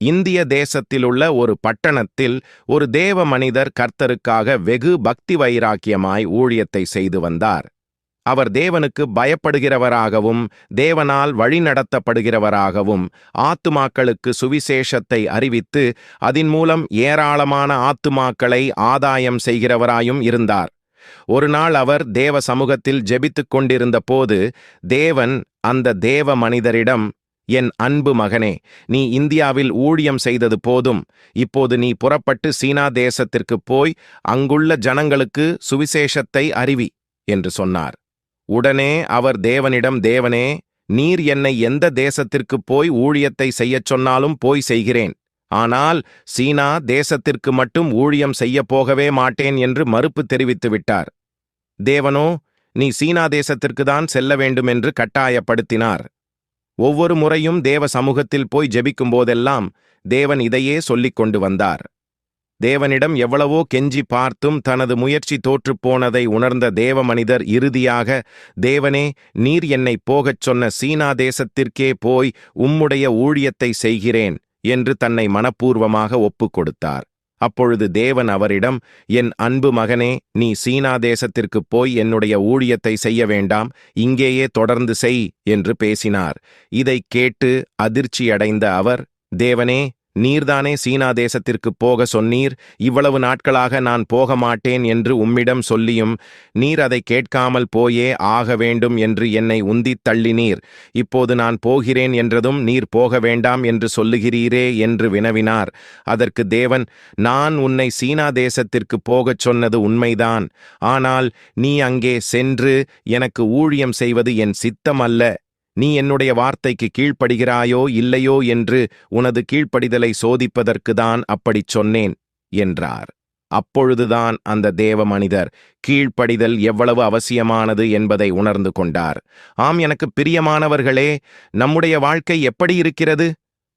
இந்திய தேசத்திலுள்ள ஒரு பட்டணத்தில் ஒரு தேவ மனிதர் கர்த்தருக்காக வெகு பக்தி வைராக்கியமாய் ஊழியத்தை செய்து வந்தார். அவர் தேவனுக்கு பயப்படுகிறவராகவும் தேவனால் வழிநடத்தப்படுகிறவராகவும் ஆத்துமாக்களுக்கு சுவிசேஷத்தை அறிவித்து அதன் மூலம் ஏராளமான ஆத்துமாக்களை ஆதாயம் செய்கிறவராயும் இருந்தார். ஒரு நாள் அவர் தேவ சமூகத்தில் ஜெபித்துக் கொண்டிருந்த போது தேவன் அந்த தேவ மனிதரிடம் என் அன்பு மகனே நீ இந்தியாவில் ஊழியம் செய்தது போதும். இப்போது நீ புறப்பட்டு சீனா தேசத்திற்குப் போய் அங்குள்ள ஜனங்களுக்கு சுவிசேஷத்தை அறிவி என்று சொன்னார். உடனே அவர் தேவனிடம் தேவனே நீர் என்னை எந்த தேசத்திற்குப் போய் ஊழியத்தை செய்யச் சொன்னாலும் போய் செய்கிறேன். ஆனால் சீனா தேசத்திற்கு மட்டும் ஊழியம் செய்யப் போகவே மாட்டேன் என்று மறுப்பு தெரிவித்து விட்டார். தேவனோ நீ சீனா தேசத்திற்குதான் செல்ல வேண்டும் என்று கட்டாயப்படுத்தினார். ஒவ்வொரு முறையும் தேவ சமூகத்தில் போய் ஜெபிக்கும் போதெல்லாம் தேவன் இதையே சொல்லிக் கொண்டு வந்தார். தேவனிடம் எவ்வளவோ கெஞ்சி பார்த்தும் தனது முயற்சி தோற்றுப் போனதை உணர்ந்த தேவ மனிதர் இறுதியாக தேவனே நீர் என்னை போகச் சொன்ன சீனா தேசத்திற்கே போய் உம்முடைய ஊழியத்தை செய்கிறேன் என்று தன்னை மனப்பூர்வமாக ஒப்புக் கொடுத்தார். அப்பொழுது தேவன் அவரிடம் என் அன்பு மகனே நீ சீனா தேசத்திற்குப் போய் என்னுடைய ஊழியத்தை செய்ய வேண்டாம் இங்கேயே தொடர்ந்து செய் என்று பேசினார். இதைக் கேட்டு அதிர்ச்சியடைந்த அவர் தேவனே நீர்தானே சீனா தேசத்திற்குப் போக சொன்னீர்? இவ்வளவு நாட்களாக நான் போக மாட்டேன் என்று உம்மிடம் சொல்லியும் நீர் அதை கேட்காமல் போயே ஆக வேண்டும் என்று என்னை உந்தித் தள்ளினீர். இப்போது நான் போகிறேன் என்றதும் நீர் போக வேண்டாம் என்று சொல்லுகிறீரே என்று வினவினார். அதற்கு தேவன் நான் உன்னை சீனா தேசத்திற்கு போகச் சொன்னது உண்மைதான். ஆனால் நீ அங்கே சென்று எனக்கு ஊழியம் செய்வது என் சித்தம் அல்ல நீ என்னுடைய வார்த்தைக்கு கீழ்ப்படுகிறாயோ இல்லையோ என்று உனது கீழ்ப்படிதலை சோதிப்பதற்குதான் அப்படிச் சொன்னேன் என்றார். அப்பொழுதுதான் அந்த தேவ மனிதர் கீழ்ப்படிதல் எவ்வளவு அவசியமானது என்பதை உணர்ந்து கொண்டார். ஆம் எனக்கு பிரியமானவர்களே நம்முடைய வாழ்க்கை எப்படி இருக்கிறது?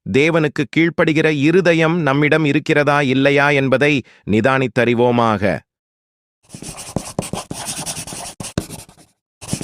தேவனுக்கு கீழ்ப்படுகிற இருதயம் நம்மிடம் இருக்கிறதா இல்லையா என்பதை நிதானித்தறிவோமாக.